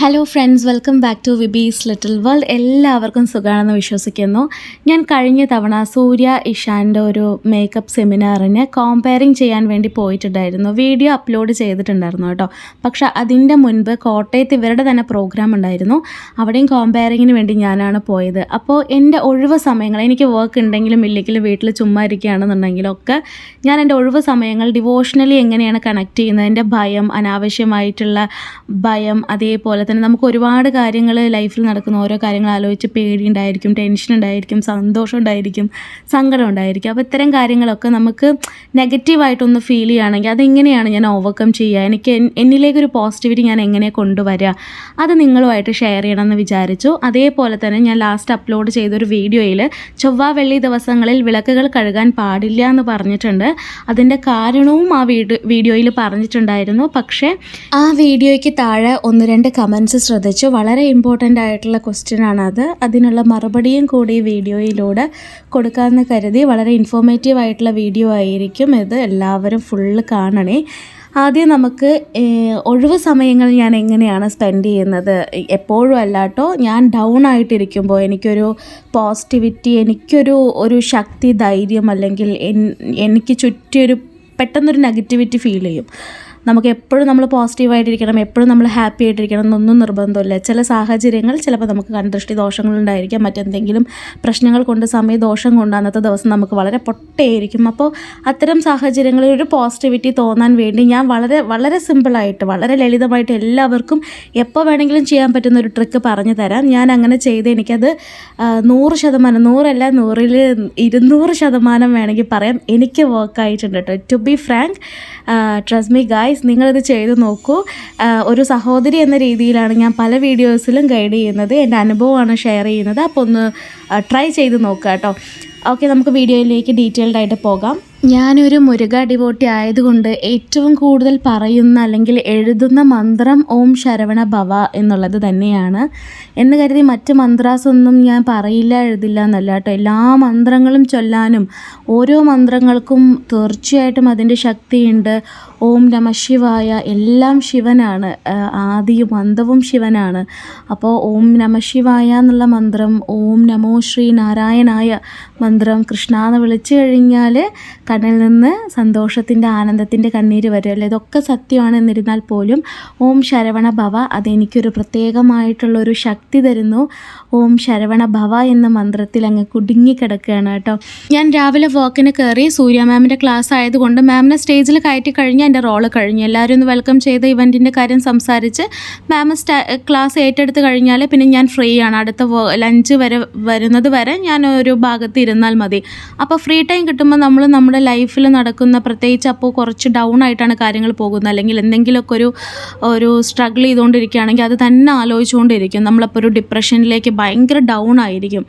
Hello friends welcome back to vibes little world എല്ലാവർക്കും സുഖമാണെന്ന് വിശ്വസിക്കുന്നു. ഞാൻ കഴിഞ്ഞ തവണ സൂര്യ ഇഷാന്റെ ഒരു മേക്കപ്പ് സെമിനാറിന് കോമ്പയറിങ് ചെയ്യാൻ വേണ്ടി പോയിട്ടുണ്ടായിരുന്നു. വീഡിയോ അപ്ലോഡ് ചെയ്തിട്ടുണ്ടായിരുന്നു കേട്ടോ. പക്ഷേ അതിന്റെ മുൻപ് കോട്ടയത്ത് ഇവരുടെ തന്നെ പ്രോഗ്രാം ഉണ്ടായിരുന്നു. അവിടെയും കോമ്പയറിങ്ങിന് വേണ്ടി ഞാനാണ് പോയത്. അപ്പോൾ എന്റെ ഒഴിവ് സമയങ്ങൾ എനിക്ക് വർക്ക് ഉണ്ടെങ്കിലും ഇല്ലെങ്കിലും വീട്ടിൽ ചുമ്മാ ഇരിക്കുകയാണെന്നുണ്ടെങ്കിലും ഒക്കെ ഞാൻ എന്റെ ഒഴിവ് സമയങ്ങൾ ഡിവോഷണലി എങ്ങനെയാണ് കണക്ട് ചെയ്യുന്നത്? എന്റെ ഭയം അനാവശ്യമായിട്ടുള്ള ഭയം അതേപോലെ തന്നെ നമുക്ക് ഒരുപാട് കാര്യങ്ങൾ ലൈഫിൽ നടക്കുന്ന ഓരോ കാര്യങ്ങൾ ആലോചിച്ച് പേടി ഉണ്ടായിരിക്കും ടെൻഷൻ ഉണ്ടായിരിക്കും സന്തോഷം ഉണ്ടായിരിക്കും സങ്കടം ഉണ്ടായിരിക്കും. അപ്പോൾ ഇത്തരം കാര്യങ്ങളൊക്കെ നമുക്ക് നെഗറ്റീവായിട്ടൊന്ന് ഫീൽ ചെയ്യുകയാണെങ്കിൽ അതെങ്ങനെയാണ് ഞാൻ ഓവർകം ചെയ്യുക? എനിക്ക് എന്നിലേക്കൊരു പോസിറ്റിവിറ്റി ഞാൻ എങ്ങനെ കൊണ്ടുവരിക അത് നിങ്ങളുമായിട്ട് ഷെയർ ചെയ്യണമെന്ന് വിചാരിച്ചു. അതേപോലെ തന്നെ ഞാൻ ലാസ്റ്റ് അപ്ലോഡ് ചെയ്തൊരു വീഡിയോയിൽ ചൊവ്വ വെള്ളി ദിവസങ്ങളിൽ വിളക്കുകൾ കഴുകാൻ പാടില്ല എന്ന് പറഞ്ഞിട്ടുണ്ട്. അതിന്റെ കാരണവും ആ വീഡിയോയിൽ പറഞ്ഞിട്ടുണ്ടായിരുന്നു. പക്ഷേ ആ വീഡിയോയ്ക്ക് താഴെ ഒന്ന് രണ്ട് കമൻസ് ശ്രദ്ധിച്ചു. വളരെ ഇമ്പോർട്ടന്റ് ആയിട്ടുള്ള ക്വസ്റ്റ്യൻ ആണത്. അതിനുള്ള മറുപടിയും കൂടി വീഡിയോയിലൂടെ കൊടുക്കാമെന്ന് കരുതി. വളരെ ഇൻഫോർമേറ്റീവ് ആയിട്ടുള്ള വീഡിയോ ആയിരിക്കും ഇത്. എല്ലാവരും ഫുള്ള് കാണണേ. ആദ്യം നമുക്ക് ഒഴിവ് സമയങ്ങൾ ഞാൻ എങ്ങനെയാണ് സ്പെൻഡ് ചെയ്യുന്നത്? എപ്പോഴും അല്ലാട്ടോ ഞാൻ ഡൗൺ ആയിട്ടിരിക്കുമ്പോൾ എനിക്കൊരു പോസിറ്റിവിറ്റി എനിക്കൊരു ഒരു ശക്തി ധൈര്യം അല്ലെങ്കിൽ എനിക്ക് ചുറ്റിയൊരു പെട്ടെന്നൊരു നെഗറ്റിവിറ്റി ഫീൽ ചെയ്യും. നമുക്ക് എപ്പോഴും നമ്മൾ പോസിറ്റീവായിട്ടിരിക്കണം എപ്പോഴും നമ്മൾ ഹാപ്പി ആയിട്ടിരിക്കണം എന്നൊന്നും നിർബന്ധമില്ല. ചില സാഹചര്യങ്ങൾ ചിലപ്പോൾ നമുക്ക് കൺദൃഷ്ടി ദോഷങ്ങളുണ്ടായിരിക്കാം മറ്റെന്തെങ്കിലും പ്രശ്നങ്ങൾ കൊണ്ട് സമയദോഷം കൊണ്ട് അന്നത്തെ ദിവസം നമുക്ക് വളരെ പൊട്ടയായിരിക്കും. അപ്പോൾ അത്തരം സാഹചര്യങ്ങളിൽ ഒരു പോസിറ്റിവിറ്റി തോന്നാൻ വേണ്ടി ഞാൻ വളരെ വളരെ സിമ്പിളായിട്ട് വളരെ ലളിതമായിട്ട് എല്ലാവർക്കും എപ്പോൾ വേണമെങ്കിലും ചെയ്യാൻ പറ്റുന്ന ഒരു ട്രിക്ക് പറഞ്ഞു തരാം. ഞാൻ അങ്ങനെ ചെയ്ത് എനിക്കത് നൂറ് ശതമാനം നൂറല്ല നൂറിൽ ഇരുന്നൂറ് ശതമാനം വേണമെങ്കിൽ പറയാം. എനിക്ക് വർക്ക് ആയിട്ടുണ്ട് കേട്ടോ to be frank trust me നിങ്ങളിത് ചെയ്ത് നോക്കൂ. ഒരു സഹോദരി എന്ന രീതിയിലാണ് ഞാൻ പല വീഡിയോസിലും ഗൈഡ് ചെയ്യുന്നത്. എന്റെ അനുഭവമാണ് ഷെയർ ചെയ്യുന്നത്. അപ്പോൾ ഒന്ന് ട്രൈ ചെയ്ത് നോക്കുക കേട്ടോ. ഓക്കെ നമുക്ക് വീഡിയോയിലേക്ക് ഡീറ്റെയിൽഡ് ആയിട്ട് പോകാം. ഞാനൊരു മുരുക ഡിവോട്ടി ആയതുകൊണ്ട് ഏറ്റവും കൂടുതൽ പറയുന്ന അല്ലെങ്കിൽ എഴുതുന്ന മന്ത്രം ഓം ശരവണ ഭവ എന്നുള്ളത് തന്നെയാണ്. എന്ന് കരുതി മറ്റ് മന്ത്രാസ് ഒന്നും ഞാൻ പറയില്ല എഴുതില്ല എന്നല്ല കേട്ടോ. എല്ലാ മന്ത്രങ്ങളും ചൊല്ലാനും ഓരോ മന്ത്രങ്ങൾക്കും തീർച്ചയായിട്ടും അതിന്റെ ശക്തിയുണ്ട്. ഓം നമ ശിവായ എല്ലാം ശിവനാണ് ആദിയും അന്തവും ശിവനാണ്. അപ്പോൾ ഓം നമ ശിവായ എന്നുള്ള മന്ത്രം ഓം നമോ ശ്രീ നാരായണായ മന്ത്രം കൃഷ്ണ എന്ന് വിളിച്ചു കഴിഞ്ഞാൽ കണ്ണിൽ നിന്ന് സന്തോഷത്തിന്റെ ആനന്ദത്തിന്റെ കണ്ണീര് വരുമല്ലോ ഇതൊക്കെ സത്യമാണെന്നിരുന്നാൽ പോലും ഓം ശരവണ ഭവ അതെനിക്കൊരു പ്രത്യേകമായിട്ടുള്ളൊരു ശക്തി തരുന്നു. ഓം ശരവണ ഭവ എന്ന മന്ത്രത്തിൽ അങ്ങ് കുടുങ്ങിക്കിടക്കുകയാണ് കേട്ടോ. ഞാൻ രാവിലെ വാക്കിന് കയറി സൂര്യ മാമിന്റെ ക്ലാസ് ആയതുകൊണ്ട് മാമിനെ സ്റ്റേജിൽ കയറ്റി കഴിഞ്ഞ് എന്റെ റോൾ കഴിഞ്ഞു. എല്ലാവരും ഒന്ന് വെൽക്കം ചെയ്ത ഇവന്റിന്റെ കാര്യം സംസാരിച്ച് മാം സ്റ്റാ ക്ലാസ് ഏറ്റെടുത്ത് കഴിഞ്ഞാൽ പിന്നെ ഞാൻ ഫ്രീ ആണ്. അടുത്ത ലഞ്ച് വരെ വരുന്നത് വരെ ഞാൻ ഒരു ഭാഗത്ത് ഇരുന്നാൽ മതി. അപ്പോൾ ഫ്രീ ടൈം കിട്ടുമ്പോൾ നമ്മൾ നമ്മുടെ ലൈഫിൽ നടക്കുന്ന പ്രത്യേകിച്ച് അപ്പോൾ കുറച്ച് ഡൗൺ ആയിട്ടാണ് കാര്യങ്ങൾ പോകുന്നത്. അല്ലെങ്കിൽ എന്തെങ്കിലുമൊക്കെ ഒരു ഒരു സ്ട്രഗിൾ ചെയ്തുകൊണ്ടിരിക്കുകയാണെങ്കിൽ അത് തന്നെ ആലോചിച്ചുകൊണ്ടിരിക്കും. നമ്മളപ്പോൾ ഒരു ഡിപ്രഷനിലേക്ക് ഭയങ്കര ഡൗൺ ആയിരിക്കും.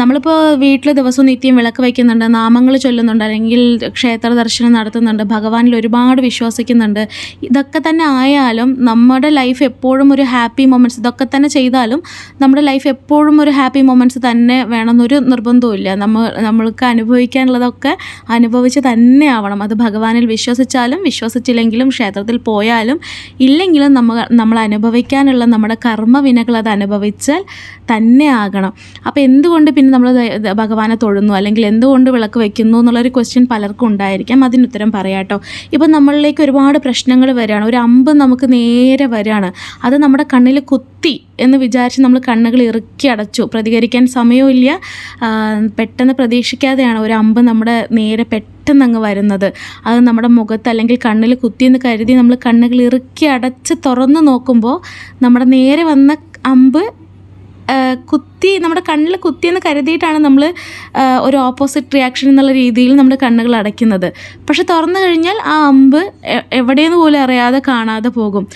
നമ്മളിപ്പോൾ വീട്ടിൽ ദിവസവും നിത്യം വിളക്ക് വയ്ക്കുന്നുണ്ട് നാമങ്ങൾ ചൊല്ലുന്നുണ്ട് അല്ലെങ്കിൽ ക്ഷേത്ര ദർശനം നടത്തുന്നുണ്ട് ഭഗവാനിൽ ഒരുപാട് വിശ്വസിക്കുന്നുണ്ട്. ഇതൊക്കെ തന്നെ ആയാലും നമ്മുടെ ലൈഫ് എപ്പോഴും ഒരു ഹാപ്പി മൊമെന്റ്സ് ഇതൊക്കെ തന്നെ ചെയ്താലും നമ്മുടെ ലൈഫ് എപ്പോഴും ഒരു ഹാപ്പി മൊമെന്റ്സ് തന്നെ വേണമെന്നൊരു നിർബന്ധമില്ല നമ്മൾ നമ്മൾക്ക് അനുഭവിക്കാനുള്ളതൊക്കെ അനുഭവിച്ച് തന്നെ ആവണം. അത് ഭഗവാനിൽ വിശ്വസിച്ചാലും വിശ്വസിച്ചില്ലെങ്കിലും ക്ഷേത്രത്തിൽ പോയാലും ഇല്ലെങ്കിലും നമ്മൾ നമ്മൾ അനുഭവിക്കാനുള്ള നമ്മുടെ കർമ്മവിനകൾ അത് അനുഭവിച്ചാൽ തന്നെ ആകണം. അപ്പോൾ എന്തുകൊണ്ട് പിന്നെ നമ്മൾ ഭഗവാനെ തൊഴുന്നു. അല്ലെങ്കിൽ എന്തുകൊണ്ട് വിളക്ക് വയ്ക്കുന്നു എന്നുള്ളൊരു ക്വസ്റ്റ്യൻ പലർക്കും ഉണ്ടായിരിക്കാം. അതിനുത്തരം പറയാട്ടോ ഇപ്പം നമ്മളിലേക്ക് ഒരുപാട് പ്രശ്നങ്ങൾ വരികയാണ് ഒരു അമ്പ് നമുക്ക് നേരെ വരികയാണ് അത് നമ്മുടെ കണ്ണിൽ കുത്തി എന്ന് വിചാരിച്ച് നമ്മൾ കണ്ണുകൾ ഇറുക്കി അടച്ചു. പ്രതികരിക്കാൻ സമയമില്ല പെട്ടെന്ന് പ്രതീക്ഷിക്കാതെയാണ് ഒരു അമ്പ് നമ്മുടെ നേരെ പെട്ടെന്ന് അങ്ങ് വരുന്നത്. അത് നമ്മുടെ മുഖത്ത് അല്ലെങ്കിൽ കണ്ണിൽ കുത്തി എന്ന് കരുതി നമ്മൾ കണ്ണുകൾ ഇറുക്കി അടച്ച് തുറന്ന് നോക്കുമ്പോൾ നമ്മുടെ നേരെ വന്ന അമ്പ് കുത്തി നമ്മുടെ കണ്ണിൽ കുത്തിയെന്ന് കരുതിയിട്ടാണ് നമ്മൾ ഒരു ഓപ്പോസിറ്റ് റിയാക്ഷൻ എന്നുള്ള രീതിയിൽ നമ്മുടെ കണ്ണുകൾ അടയ്ക്കുന്നത്. പക്ഷെ തുറന്നു കഴിഞ്ഞാൽ ആ അമ്പ് എവിടെയെന്ന് പോലും അറിയാതെ കാണാതെ പോകും.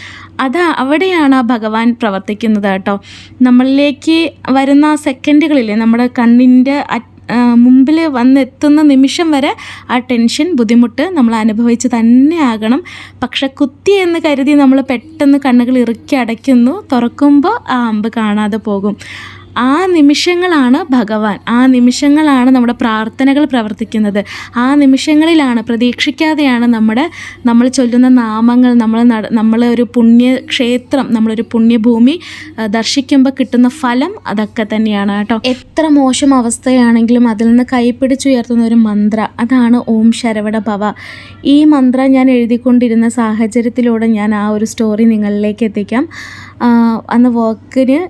അത് അവിടെയാണ് ആ ഭഗവാൻ പ്രവർത്തിക്കുന്നത് കേട്ടോ. നമ്മളിലേക്ക് വരുന്ന ആ സെക്കൻഡുകളില്ലേ നമ്മുടെ കണ്ണിന്റെ മുമ്പിൽ വന്നെത്തുന്ന നിമിഷം വരെ ആ ടെൻഷൻ ബുദ്ധിമുട്ട് നമ്മൾ അനുഭവിച്ച് തന്നെ ആകണം. പക്ഷെ കുത്തി എന്ന് കരുതി നമ്മൾ പെട്ടെന്ന് കണ്ണുകൾ ഇറുക്കി അടയ്ക്കുന്നു. തുറക്കുമ്പോൾ ആ അമ്പ് കാണാതെ പോകും. ആ നിമിഷങ്ങളാണ് ഭഗവാൻ. ആ നിമിഷങ്ങളാണ് നമ്മുടെ പ്രാർത്ഥനകൾ പ്രവർത്തിക്കുന്നത്. ആ നിമിഷങ്ങളിലാണ് പ്രതീക്ഷിക്കാതെയാണ് നമ്മുടെ നമ്മൾ ചൊല്ലുന്ന നാമങ്ങൾ നമ്മൾ നമ്മൾ ഒരു പുണ്യക്ഷേത്രം നമ്മളൊരു പുണ്യഭൂമി ദർശിക്കുമ്പോൾ കിട്ടുന്ന ഫലം അതൊക്കെ തന്നെയാണ് കേട്ടോ. എത്ര മോശം അവസ്ഥയാണെങ്കിലും അതിൽ നിന്ന് കൈപ്പിടിച്ചുയർത്തുന്ന ഒരു മന്ത്ര അതാണ് ഓം ശരവണ ഭവ. ഈ മന്ത്ര ഞാൻ എഴുതിക്കൊണ്ടിരുന്ന സാഹചര്യത്തിലൂടെ ഞാൻ ആ ഒരു സ്റ്റോറി നിങ്ങളിലേക്ക് എത്തിക്കാം. അന്ന് വർക്കിന്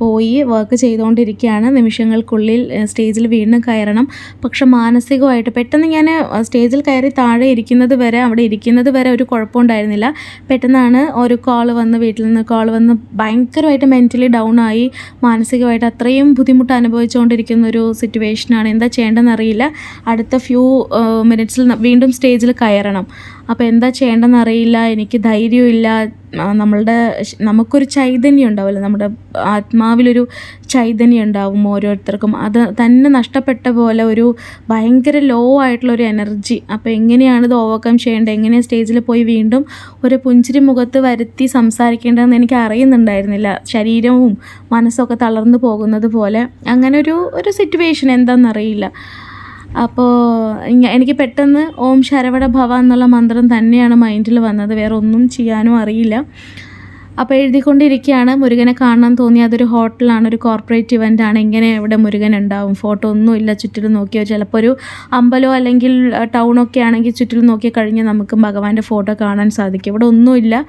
പോയി വർക്ക് ചെയ്തുകൊണ്ടിരിക്കുകയാണ് നിമിഷങ്ങൾക്കുള്ളിൽ സ്റ്റേജിൽ വീണ്ടും കയറണം. പക്ഷെ മാനസികമായിട്ട് പെട്ടെന്ന് ഞാൻ സ്റ്റേജിൽ കയറി താഴെ ഇരിക്കുന്നത് വരെ അവിടെ ഇരിക്കുന്നത് വരെ ഒരു കുഴപ്പമുണ്ടായിരുന്നില്ല. പെട്ടെന്നാണ് ഒരു കോൾ വന്ന് വീട്ടിൽ നിന്ന് കോൾ വന്ന് ഭയങ്കരമായിട്ട് മെന്റലി ഡൗൺ ആയി. മാനസികമായിട്ട് അത്രയും ബുദ്ധിമുട്ട് അനുഭവിച്ചുകൊണ്ടിരിക്കുന്ന ഒരു സിറ്റുവേഷനാണ് എന്താ ചെയ്യേണ്ടതെന്ന് അറിയില്ല അടുത്ത ഫ്യൂ മിനിറ്റ്സിൽ വീണ്ടും സ്റ്റേജിൽ കയറണം. അപ്പോൾ എന്താ ചെയ്യേണ്ടതെന്ന് അറിയില്ല എനിക്ക് ധൈര്യമില്ല നമ്മളുടെ നമുക്കൊരു ചൈതന്യം ഉണ്ടാവുമല്ലോ. നമ്മുടെ ആത്മാവിലൊരു ചൈതന്യം ഉണ്ടാവും ഓരോരുത്തർക്കും. അത് തന്നെ നഷ്ടപ്പെട്ട പോലെ ഒരു ഭയങ്കര ലോ ആയിട്ടുള്ള ഒരു എനർജി അപ്പോൾ എങ്ങനെയാണ് ഇത് ഓവർകം ചെയ്യേണ്ടത്? എങ്ങനെയാണ് സ്റ്റേജിൽ പോയി വീണ്ടും ഒരു പുഞ്ചിരി മുഖത്ത് വരുത്തി സംസാരിക്കേണ്ടതെന്ന് എനിക്ക് അറിയുന്നുണ്ടായിരുന്നില്ല. ശരീരവും മനസ്സൊക്കെ തളർന്നു പോകുന്നത് പോലെ. അങ്ങനെ ഒരു ഒരു സിറ്റുവേഷൻ എന്താണെന്നറിയില്ല അപ്പോൾ എനിക്ക് പെട്ടെന്ന് ഓം ശരവട ഭവ എന്നുള്ള മന്ത്രം തന്നെയാണ് മൈൻഡിൽ വന്നത്. വേറെ ഒന്നും ചെയ്യാനും അറിയില്ല. അപ്പോൾ എഴുതിക്കൊണ്ടിരിക്കുകയാണ്. മുരുകനെ കാണാൻ തോന്നി അതൊരു ഹോട്ടലാണ് ഒരു കോർപ്പറേറ്റ് ഇവന്റ് ആണ് എങ്ങനെ ഇവിടെ മുരുകൻ ഉണ്ടാവും? ഫോട്ടോ ഒന്നും ഇല്ല ചുറ്റിലും നോക്കിയോ ചിലപ്പോൾ ഒരു അമ്പലോ അല്ലെങ്കിൽ ടൗണൊക്കെ ആണെങ്കിൽ ചുറ്റിലും നോക്കി കഴിഞ്ഞാൽ നമുക്ക് ഭഗവാന്റെ ഫോട്ടോ കാണാൻ സാധിക്കും. ഇവിടെ ഒന്നുമില്ല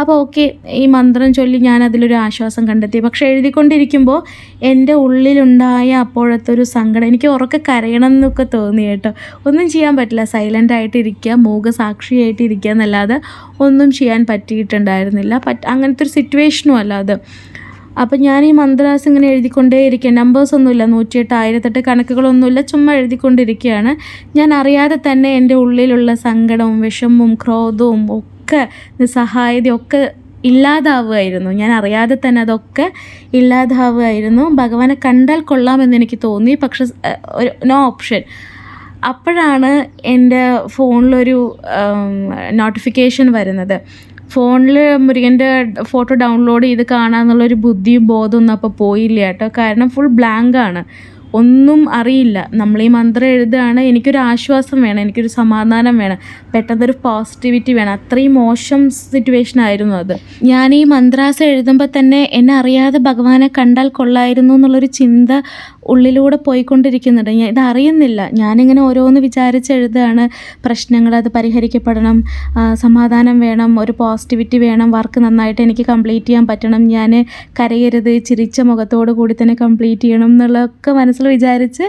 അപ്പോൾ ഓക്കെ ഈ മന്ത്രം ചൊല്ലി ഞാൻ അതിലൊരു ആശ്വാസം കണ്ടെത്തി. പക്ഷേ എഴുതിക്കൊണ്ടിരിക്കുമ്പോൾ എന്റെ ഉള്ളിലുണ്ടായ അപ്പോഴത്തെ ഒരു സങ്കടം എനിക്ക് ഉറക്കെ കരയണം എന്നൊക്കെ തോന്നി കേട്ടോ. ഒന്നും ചെയ്യാൻ പറ്റില്ല സൈലന്റ് ആയിട്ട് ഇരിക്കുക ഇരിക്കുക എന്നല്ലാതെ ഒന്നും ചെയ്യാൻ പറ്റിയിട്ടുണ്ടായിരുന്നില്ല. പറ്റ് അങ്ങനത്തെ ഒരു സിറ്റുവേഷനും അല്ലാതെ അപ്പം ഞാൻ ഈ മന്ത്രാസ് ഇങ്ങനെ എഴുതിക്കൊണ്ടേയിരിക്കുക. നമ്പേഴ്സ് ഒന്നുമില്ല നൂറ്റിയെട്ട് ആയിരത്തെട്ട് കണക്കുകളൊന്നുമില്ല ചുമ്മാ എഴുതിക്കൊണ്ടിരിക്കുകയാണ്. ഞാൻ അറിയാതെ തന്നെ എന്റെ ഉള്ളിലുള്ള സങ്കടവും വിഷമവും ക്രോധവും ഒക്കെ നിസ്സഹായതയൊക്കെ ഇല്ലാതാവുമായിരുന്നു ഞാൻ അറിയാതെ തന്നെ അതൊക്കെ ഇല്ലാതാവുമായിരുന്നു ഭഗവാനെ കണ്ടാൽ കൊള്ളാമെന്ന് എനിക്ക് തോന്നി. പക്ഷെ ഒരു നോ ഓപ്ഷൻ അപ്പോഴാണ് എന്റെ ഫോണിലൊരു നോട്ടിഫിക്കേഷൻ വരുന്നത്. ഫോണിൽ മുരുകന്റെ ഫോട്ടോ ഡൗൺലോഡ് ചെയ്ത് കാണാമെന്നുള്ളൊരു ബുദ്ധിയും ബോധമൊന്നും അപ്പോൾ പോയില്ല കേട്ടോ. കാരണം ഫുൾ ബ്ലാങ്കാണ് ഒന്നും അറിയില്ല. നമ്മൾ ഈ മന്ത്രം എഴുതുകയാണ്. എനിക്കൊരു ആശ്വാസം വേണം. എനിക്കൊരു സമാധാനം വേണം. പെട്ടെന്നൊരു പോസിറ്റിവിറ്റി വേണം. അത്രയും മോശം സിറ്റുവേഷൻ ആയിരുന്നു അത്. ഞാൻ ഈ മന്ത്രാസം എഴുതുമ്പോൾ തന്നെ എന്നെ അറിയാതെ ഭഗവാനെ കണ്ടാൽ കൊള്ളായിരുന്നു എന്നുള്ളൊരു ചിന്ത ഉള്ളിലൂടെ പോയിക്കൊണ്ടിരിക്കുന്നുണ്ട്. ഞാൻ അറിയുന്നില്ല ഞാനിങ്ങനെ ഓരോന്ന് വിചാരിച്ച് എഴുതുകയാണ് പ്രശ്നങ്ങൾ അത് പരിഹരിക്കപ്പെടണം. സമാധാനം വേണം. ഒരു പോസിറ്റിവിറ്റി വേണം. വർക്ക് നന്നായിട്ട് എനിക്ക് കംപ്ലീറ്റ് ചെയ്യാൻ പറ്റണം. ഞാൻ കരയരുത്. ചിരിച്ച മുഖത്തോടു കൂടി തന്നെ കംപ്ലീറ്റ് ചെയ്യണം എന്നുള്ളതൊക്കെ മനസ്സിൽ വിചാരിച്ച്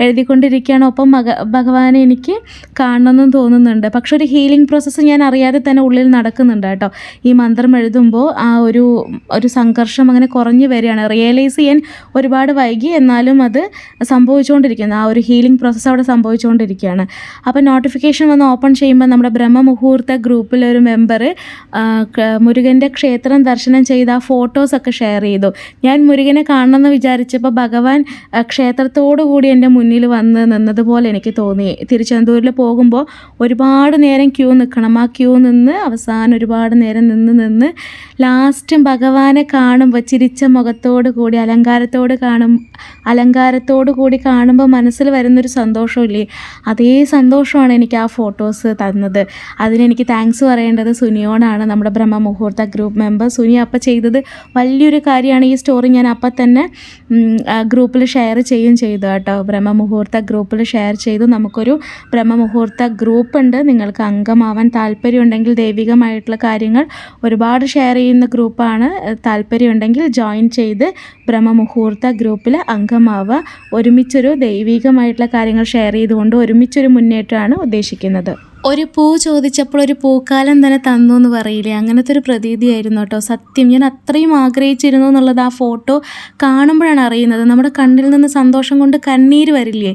എഴുതിക്കൊണ്ടിരിക്കുകയാണ്. ഒപ്പം മക ഭഗവാനെ എനിക്ക് കാണണമെന്നും തോന്നുന്നുണ്ട്. പക്ഷെ ഒരു ഹീലിംഗ് പ്രോസസ്സ് ഞാൻ അറിയാതെ തന്നെ ഉള്ളിൽ നടക്കുന്നുണ്ട് കേട്ടോ. ഈ മന്ത്രം എഴുതുമ്പോൾ ആ ഒരു ഒരു സംഘർഷം അങ്ങനെ കുറഞ്ഞു വരികയാണ്. റിയലൈസ് ചെയ്യാൻ ഒരുപാട് വൈകി. എന്നാലും അത് സംഭവിച്ചുകൊണ്ടിരിക്കുന്നത് ആ ഒരു ഹീലിംഗ് പ്രോസസ്സ് അവിടെ സംഭവിച്ചുകൊണ്ടിരിക്കുകയാണ്. അപ്പോൾ നോട്ടിഫിക്കേഷൻ വന്ന് ഓപ്പൺ ചെയ്യുമ്പോൾ നമ്മുടെ ബ്രഹ്മമുഹൂർത്ത ഗ്രൂപ്പിലെ ഒരു മെമ്പർ മുരുകന്റെ ക്ഷേത്രം ദർശനം ചെയ്ത ആ ഫോട്ടോസൊക്കെ ഷെയർ ചെയ്തു. ഞാൻ മുരുകനെ കാണണമെന്ന് വിചാരിച്ചപ്പോൾ ഭഗവാൻ ക്ഷേത്രത്തോടുകൂടി ക്ഷേത്രത്തോടു കൂടി എന്റെ മുന്നിൽ വന്ന് നിന്നതുപോലെ എനിക്ക് തോന്നി. തിരുച്ചെന്തൂരിൽ പോകുമ്പോൾ ഒരുപാട് നേരം ക്യൂ നിൽക്കണം. ആ ക്യൂ നിന്ന് അവസാനം ഒരുപാട് നേരം നിന്ന് നിന്ന് ലാസ്റ്റും ഭഗവാനെ കാണുമ്പോൾ ചിരിച്ച മുഖത്തോടു കൂടി അലങ്കാരത്തോട് കാണും. അലങ്കാരത്തോട് കൂടി കാണുമ്പോൾ മനസ്സിൽ വരുന്നൊരു സന്തോഷമില്ലേ? അതേ സന്തോഷമാണ് എനിക്ക് ആ ഫോട്ടോസ് തന്നത്. അതിനെനിക്ക് താങ്ക്സ് പറയേണ്ടത് സുനിയോടാണ്. നമ്മുടെ ബ്രഹ്മ മുഹൂർത്ത ഗ്രൂപ്പ് മെമ്പർ സുനി അപ്പം ചെയ്തത് വലിയൊരു കാര്യമാണ് ഈ സ്റ്റോറി ഞാൻ അപ്പം തന്നെ ഗ്രൂപ്പിൽ ഷെയർ ചെയ്യും ചെയ്തു കേട്ടോ. ബ്രഹ്മ മുഹൂർത്ത ഗ്രൂപ്പിൽ ഷെയർ ചെയ്തു. നമുക്കൊരു ബ്രഹ്മ മുഹൂർത്ത ഗ്രൂപ്പ് ഉണ്ട് നിങ്ങൾക്ക് അംഗമാവാൻ താല്പര്യമുണ്ടെങ്കിൽ ദൈവികമായിട്ടുള്ള കാര്യങ്ങൾ ഒരുപാട് ഷെയർ ചെയ്യുന്ന ഗ്രൂപ്പാണ്. താല്പര്യമുണ്ടെങ്കിൽ ജോയിൻ ചെയ്ത് ബ്രഹ്മ മുഹൂർത്ത ഗ്രൂപ്പിൽ അംഗമാവുക ഒരുമിച്ചൊരു ദൈവികമായിട്ടുള്ള കാര്യങ്ങൾ ഷെയർ ചെയ്തുകൊണ്ട് ഒരുമിച്ചൊരു മുന്നേറ്റമാണ് ഉദ്ദേശിക്കുന്നത്. ഒരു പൂ ചോദിച്ചപ്പോൾ ഒരു പൂക്കാലം തന്നെ തന്നു എന്ന് പറയില്ലേ? അങ്ങനത്തെ ഒരു പ്രതീതിയായിരുന്നു കേട്ടോ. സത്യം ഞാൻ അത്രയും ആഗ്രഹിച്ചിരുന്നു എന്നുള്ളത് ആ ഫോട്ടോ കാണുമ്പോഴാണ് അറിയുന്നത്. നമ്മുടെ കണ്ണിൽ നിന്ന് സന്തോഷം കൊണ്ട് കണ്ണീര് വരില്ലേ?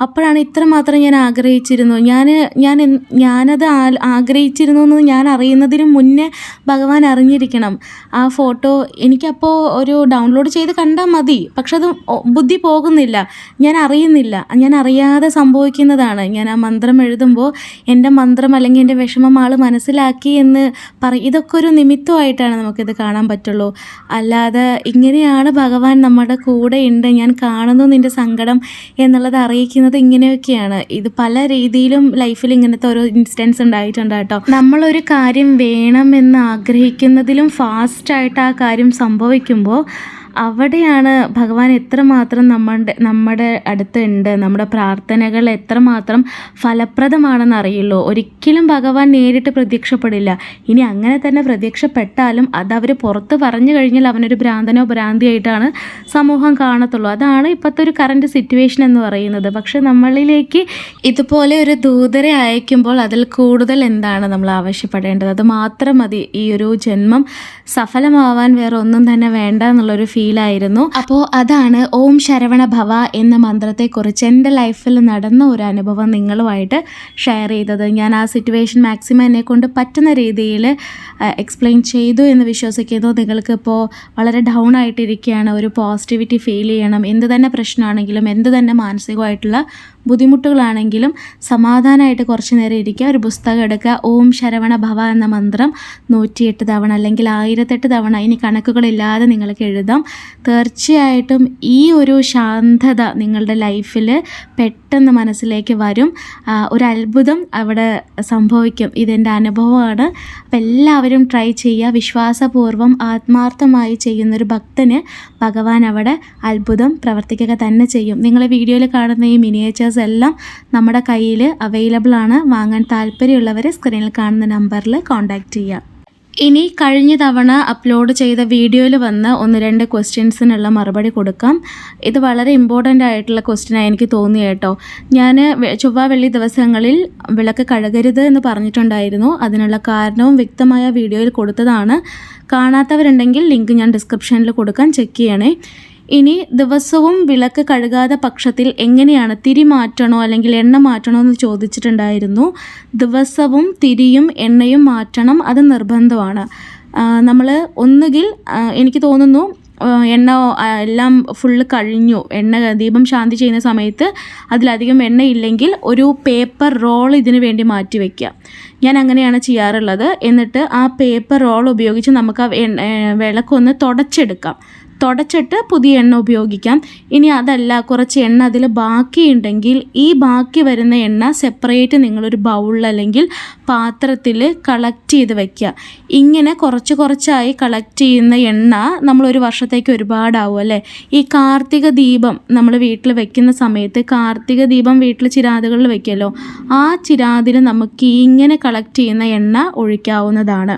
അപ്പോഴാണ് ഇത്രമാത്രം ഞാൻ ആഗ്രഹിച്ചിരുന്നു ഞാൻ ഞാൻ ഞാനത് ആഗ്രഹിച്ചിരുന്നു എന്ന് ഞാൻ അറിയുന്നതിന് മുന്നേ ഭഗവാൻ അറിഞ്ഞിരിക്കണം. ആ ഫോട്ടോ എനിക്കപ്പോൾ ഒരു ഡൗൺലോഡ് ചെയ്ത് കണ്ടാൽ മതി. പക്ഷെ അത് ബുദ്ധി പോകുന്നില്ല. ഞാൻ അറിയുന്നില്ല. ഞാൻ അറിയാതെ സംഭവിക്കുന്നതാണ്. ഞാൻ ആ മന്ത്രം എഴുതുമ്പോൾ എന്റെ മന്ത്രം അല്ലെങ്കിൽ എന്റെ വിഷമം ആൾ മനസ്സിലാക്കി എന്ന് പറയും ഇതൊക്കെ ഒരു നിമിത്തമായിട്ടാണ് നമുക്കിത് കാണാൻ പറ്റുള്ളൂ. അല്ലാതെ ഇങ്ങനെയാണ് ഭഗവാൻ നമ്മുടെ കൂടെ ഉണ്ട് ഞാൻ കാണുന്നു നിന്റെ സങ്കടം എന്നുള്ളത് അറിയിക്കുന്നത് ഇങ്ങനെയൊക്കെയാണ്. ഇത് പല രീതിയിലും ലൈഫിൽ ഇങ്ങനത്തെ ഓരോ ഇൻസിഡൻസ് ഉണ്ടായിട്ടുണ്ട് കേട്ടോ. നമ്മളൊരു കാര്യം വേണമെന്ന് ആഗ്രഹിക്കുന്നതിലും ഫാസ്റ്റായിട്ട് ആ കാര്യം സംഭവിക്കുമ്പോൾ അവിടെയാണ് ഭഗവാൻ എത്രമാത്രം നമ്മുടെ നമ്മുടെ അടുത്തുണ്ട്. നമ്മുടെ പ്രാർത്ഥനകൾ എത്രമാത്രം ഫലപ്രദമാണെന്ന് അറിയുള്ളൂ. ഒരിക്കലും ഭഗവാൻ നേരിട്ട് പ്രത്യക്ഷപ്പെടില്ല. ഇനി അങ്ങനെ തന്നെ പ്രത്യക്ഷപ്പെട്ടാലും അത് അവർ പുറത്ത് പറഞ്ഞു കഴിഞ്ഞാൽ അവനൊരു ഭ്രാന്തനോ ഭ്രാന്തിയായിട്ടാണ് സമൂഹം കാണത്തുള്ളൂ. അതാണ് ഇപ്പോഴത്തെ ഒരു കറണ്ട് സിറ്റുവേഷൻ എന്ന് പറയുന്നത്. പക്ഷെ നമ്മളിലേക്ക് ഇതുപോലെ ഒരു ദൂതരെ അയക്കുമ്പോൾ അതിൽ കൂടുതൽ എന്താണ് നമ്മൾ ആവശ്യപ്പെടേണ്ടത്? അത് മാത്രം മതി. ഈ ഒരു ജന്മം സഫലമാവാൻ വേറെ ഒന്നും തന്നെ വേണ്ട എന്നുള്ളൊരു ഫീലായിരുന്നു അപ്പോൾ അതാണ് ഓം ശരവണ ഭവ എന്ന മന്ത്രത്തെക്കുറിച്ച് എന്റെ ലൈഫിൽ നടന്ന ഒരു അനുഭവം നിങ്ങളുമായിട്ട് ഷെയർ ചെയ്തത്. ഞാൻ ആ സിറ്റുവേഷൻ മാക്സിമം എന്നെ കൊണ്ട് പറ്റുന്ന രീതിയിൽ എക്സ്പ്ലെയിൻ ചെയ്തു എന്ന് വിശ്വസിക്കുന്നു. നിങ്ങൾക്കിപ്പോൾ വളരെ ഡൗൺ ആയിട്ടിരിക്കുകയാണ്. ഒരു പോസിറ്റിവിറ്റി ഫീൽ ചെയ്യണം. എന്ത് തന്നെ പ്രശ്നമാണെങ്കിലും എന്ത് തന്നെ മാനസികമായിട്ടുള്ള ബുദ്ധിമുട്ടുകളാണെങ്കിലും സമാധാനമായിട്ട് കുറച്ച് നേരം ഇരിക്കുക ഒരു പുസ്തകം എടുക്കുക ഓം ശരവണ ഭവ എന്ന മന്ത്രം നൂറ്റിയെട്ട് തവണ അല്ലെങ്കിൽ ആയിരത്തെട്ട് തവണ ഇനി കണക്കുകളില്ലാതെ നിങ്ങൾക്ക് എഴുതാം. തീർച്ചയായിട്ടും ഈ ഒരു ശാന്തത നിങ്ങളുടെ ലൈഫിൽ പെട്ടെന്ന് മനസ്സിലേക്ക് വരും. ഒരു അത്ഭുതം അവിടെ സംഭവിക്കും. ഇതെന്റെ അനുഭവമാണ്. അപ്പം എല്ലാവരും ട്രൈ ചെയ്യുക. വിശ്വാസപൂർവം ആത്മാർത്ഥമായി ചെയ്യുന്നൊരു ഭക്തന് ഭഗവാൻ അവിടെ അത്ഭുതം പ്രവർത്തിക്കുക തന്നെ ചെയ്യും. നിങ്ങൾ വീഡിയോയിൽ കാണുന്ന ഈ മിനിയേച്ചേഴ്സ് എല്ലാം നമ്മുടെ കയ്യിൽ അവൈലബിൾ ആണ്. വാങ്ങാൻ താല്പര്യമുള്ളവർ സ്ക്രീനിൽ കാണുന്ന നമ്പറിൽ കോൺടാക്റ്റ് ചെയ്യുക ഇനി കഴിഞ്ഞ തവണ അപ്ലോഡ് ചെയ്ത വീഡിയോയിൽ വന്ന് ഒന്ന് രണ്ട് ക്വസ്റ്റ്യൻസിനുള്ള മറുപടി കൊടുക്കാം. ഇത് വളരെ ഇമ്പോർട്ടന്റ് ആയിട്ടുള്ള ക്വസ്റ്റ്യനായി എനിക്ക് തോന്നി കേട്ടോ. ഞാൻ ചൊവ്വ വെള്ളി ദിവസങ്ങളിൽ വിളക്ക് കഴുകരുത് എന്ന് പറഞ്ഞിട്ടുണ്ടായിരുന്നു. അതിനുള്ള കാരണവും വ്യക്തമായ വീഡിയോയിൽ കൊടുത്തതാണ്. കാണാത്തവരുണ്ടെങ്കിൽ ലിങ്ക് ഞാൻ ഡിസ്ക്രിപ്ഷനിൽ കൊടുക്കാൻ ചെക്ക് ചെയ്യണേ. ഇനി ദിവസവും വിളക്ക് കഴുകാതെ പക്ഷത്തിൽ എങ്ങനെയാണ് തിരി മാറ്റണോ അല്ലെങ്കിൽ എണ്ണ മാറ്റണോ എന്ന് ചോദിച്ചിട്ടുണ്ടായിരുന്നു. ദിവസവും തിരിയും എണ്ണയും മാറ്റണം അത് നിർബന്ധമാണ്. നമ്മൾ ഒന്നുകിൽ എനിക്ക് തോന്നുന്നു എണ്ണ എല്ലാം ഫുള്ള് കഴിഞ്ഞു. എണ്ണ ദീപം ശാന്തി ചെയ്യുന്ന സമയത്ത് അതിലധികം എണ്ണ ഇല്ലെങ്കിൽ ഒരു പേപ്പർ റോൾ ഇതിനു വേണ്ടി മാറ്റി വയ്ക്കുക ഞാൻ അങ്ങനെയാണ് ചെയ്യാറുള്ളത്. എന്നിട്ട് ആ പേപ്പർ റോൾ ഉപയോഗിച്ച് നമുക്ക് ആ വിളക്കൊന്ന് തുടച്ചെടുക്കാം. തുടച്ചിട്ട് പുതിയ എണ്ണ ഉപയോഗിക്കാം. ഇനി അതല്ല കുറച്ച് എണ്ണ അതിൽ ബാക്കിയുണ്ടെങ്കിൽ ഈ ബാക്കി വരുന്ന എണ്ണ സെപ്പറേറ്റ് നിങ്ങളൊരു ബൗളിൽ അല്ലെങ്കിൽ പാത്രത്തിൽ കളക്ട് ചെയ്ത് വയ്ക്കുക ഇങ്ങനെ കുറച്ച് കുറച്ചായി കളക്ട് ചെയ്യുന്ന എണ്ണ നമ്മളൊരു വർഷത്തേക്ക് ഒരുപാടാവും അല്ലേ? ഈ കാർത്തിക ദീപം നമ്മൾ വീട്ടിൽ വെക്കുന്ന സമയത്ത് കാർത്തിക ദീപം വീട്ടിൽ ചിരാതുകളിൽ വെക്കുമല്ലോ ആ ചിരാതിൽ നമുക്ക് ഇങ്ങനെ കളക്ട് ചെയ്യുന്ന എണ്ണ ഒഴിക്കാവുന്നതാണ്.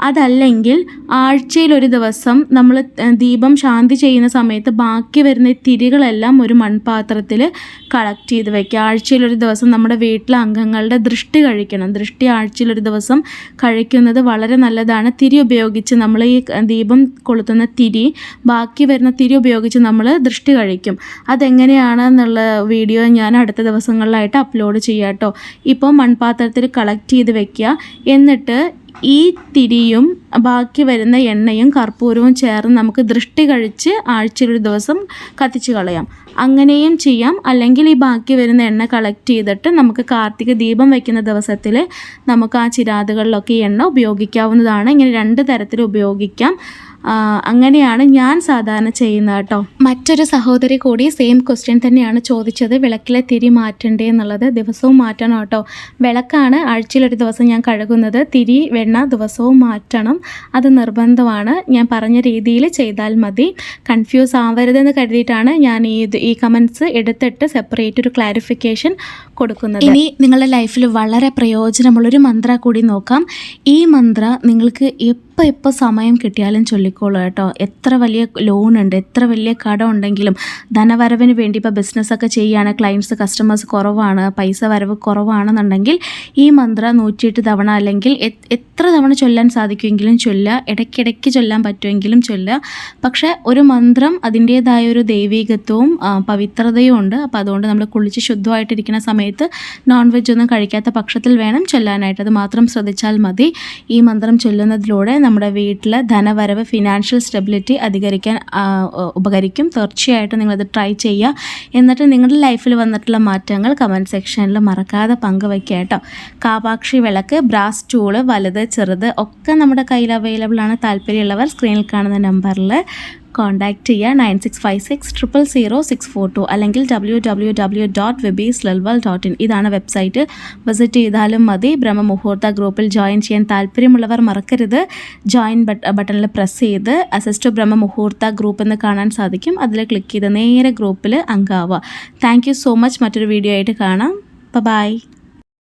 അതല്ലെങ്കിൽ ആഴ്ചയിൽ ഒരു ദിവസം നമ്മൾ ദീപം ശാന്തി ചെയ്യുന്ന സമയത്ത് ബാക്കി വരുന്ന തിരികളെല്ലാം ഒരു മൺപാത്രത്തിൽ കളക്ട് ചെയ്ത് വയ്ക്കുക ആഴ്ചയിൽ ഒരു ദിവസം നമ്മുടെ വീട്ടിലെ അംഗങ്ങളുടെ ദൃഷ്ടി കഴിക്കണം. ദൃഷ്ടി ആഴ്ചയിൽ ഒരു ദിവസം കഴിക്കുന്നത് വളരെ നല്ലതാണ്. തിരി ഉപയോഗിച്ച് നമ്മൾ ഈ ദീപം കൊളുത്തുന്ന തിരി ബാക്കി വരുന്ന തിരി ഉപയോഗിച്ച് നമ്മൾ ദൃഷ്ടി കഴിക്കും. അതെങ്ങനെയാണെന്നുള്ള വീഡിയോ ഞാൻ അടുത്ത ദിവസങ്ങളിലായിട്ട് അപ്ലോഡ് ചെയ്യാം കേട്ടോ. ഇപ്പോൾ മൺപാത്രത്തിൽ കളക്ട് ചെയ്ത് വെക്കുക. എന്നിട്ട് ഈ തിരിയും ബാക്കി വരുന്ന എണ്ണയും കർപ്പൂരവും ചേർന്ന് നമുക്ക് ദൃഷ്ടി കഴിച്ച് ആഴ്ചയിലൊരു ദിവസം കത്തിച്ച് കളയാം. അങ്ങനെയും ചെയ്യാം. അല്ലെങ്കിൽ ഈ ബാക്കി വരുന്ന എണ്ണ കളക്ട് ചെയ്തിട്ട് നമുക്ക് കാർത്തിക ദീപം വയ്ക്കുന്ന ദിവസത്തിൽ നമുക്ക് ആ ചിരാതുകളിലൊക്കെ എണ്ണ ഉപയോഗിക്കാവുന്നതാണ്. ഇങ്ങനെ രണ്ട് തരത്തിൽ ഉപയോഗിക്കാം. അങ്ങനെയാണ് ഞാൻ സാധാരണ ചെയ്യുന്നത് കേട്ടോ. മറ്റൊരു സഹോദരി കൂടി സെയിം ക്വസ്റ്റ്യൻ തന്നെയാണ് ചോദിച്ചത്. വിളക്കിലെ തിരി മാറ്റണ്ടേ എന്നുള്ളത് ദിവസവും മാറ്റണം കേട്ടോ. വിളക്കാണ് ആഴ്ചയിലൊരു ദിവസം ഞാൻ കഴുകുന്നത്. തിരി വെണ്ണ ദിവസവും മാറ്റണം. അത് നിർബന്ധമാണ്. ഞാൻ പറഞ്ഞ രീതിയിൽ ചെയ്താൽ മതി. കൺഫ്യൂസ് ആവരുതെന്ന് കരുതിയിട്ടാണ് ഞാൻ ഈ ഈ കമൻസ് എടുത്തിട്ട് സെപ്പറേറ്റ് ഒരു ക്ലാരിഫിക്കേഷൻ കൊടുക്കുന്നത്. ഇനി നിങ്ങളുടെ ലൈഫിൽ വളരെ പ്രയോജനമുള്ളൊരു മന്ത്ര കൂടി നോക്കാം. ഈ മന്ത്ര നിങ്ങൾക്ക് എപ്പോൾ എപ്പോൾ സമയം കിട്ടിയാലും ചൊല്ലിക്കോളൂ കേട്ടോ. എത്ര വലിയ ലോൺ ഉണ്ട് എത്ര വലിയ കടം ഉണ്ടെങ്കിലും ധനവരവിന് വേണ്ടി ഇപ്പോൾ ബിസിനസ്സൊക്കെ ചെയ്യുകയാണ് ക്ലയൻസ് കസ്റ്റമേഴ്സ് കുറവാണ് പൈസ വരവ് കുറവാണെന്നുണ്ടെങ്കിൽ ഈ മന്ത്ര നൂറ്റിയെട്ട് തവണ അല്ലെങ്കിൽ എത്ര തവണ ചൊല്ലാൻ സാധിക്കുമെങ്കിലും ചൊല്ലുക ഇടയ്ക്കിടയ്ക്ക് ചൊല്ലാൻ പറ്റുമെങ്കിലും ചൊല്ലുക. പക്ഷേ ഒരു മന്ത്രം അതിന്റേതായ ഒരു ദൈവികത്വവും പവിത്രതയും ഉണ്ട്. അപ്പോൾ അതുകൊണ്ട് നമ്മൾ കുളിച്ച് ശുദ്ധമായിട്ടിരിക്കുന്ന സമയത്ത് നോൺ വെജ് ഒന്നും കഴിക്കാത്ത പക്ഷത്തിൽ വേണം ചൊല്ലാനായിട്ട്. അത് മാത്രം ശ്രദ്ധിച്ചാൽ മതി. ഈ മന്ത്രം ചൊല്ലുന്നതിലൂടെ നമ്മുടെ വീട്ടിലെ ധനവരവ് ഫിനാൻഷ്യൽ സ്റ്റെബിലിറ്റി അധികരിക്കാൻ ഉപകരിക്കും. തീർച്ചയായിട്ടും നിങ്ങളത് ട്രൈ ചെയ്യുക എന്നിട്ട് നിങ്ങളുടെ ലൈഫിൽ വന്നിട്ടുള്ള മാറ്റങ്ങൾ കമന്റ് സെക്ഷനിൽ മറക്കാതെ പങ്കുവയ്ക്കുക കേട്ടോ. കാപാക്ഷി വിളക്ക് ബ്രാസ് ടൂൾ വലുത് ചെറുത് ഒക്കെ നമ്മുടെ കയ്യിൽ അവൈലബിൾ ആണ്. താല്പര്യമുള്ളവർ സ്ക്രീനിൽ കാണുന്ന നമ്പറിൽ കോൺടാക്റ്റ് ചെയ്യുക nine six five six triple zero six four two അല്ലെങ്കിൽ W W W dot vibes ലെൽവൽ dot in ഇതാണ് വെബ്സൈറ്റ് വിസിറ്റ് ചെയ്താലും മതി. ബ്രഹ്മമുഹൂർത്ത ഗ്രൂപ്പിൽ ജോയിൻ ചെയ്യാൻ താല്പര്യമുള്ളവർ മറക്കരുത്. ജോയിൻ ബട്ടണിൽ പ്രസ് ചെയ്ത് അസിസ്റ്റ് ബ്രഹ്മമുഹൂർത്ത ഗ്രൂപ്പ് എന്ന് കാണാൻ സാധിക്കും. അതിൽ ക്ലിക്ക് ചെയ്ത് നേരെ ഗ്രൂപ്പിൽ അംഗമാവുക താങ്ക് സോ മച്ച് മറ്റൊരു വീഡിയോ ആയിട്ട് കാണാം. ബൈ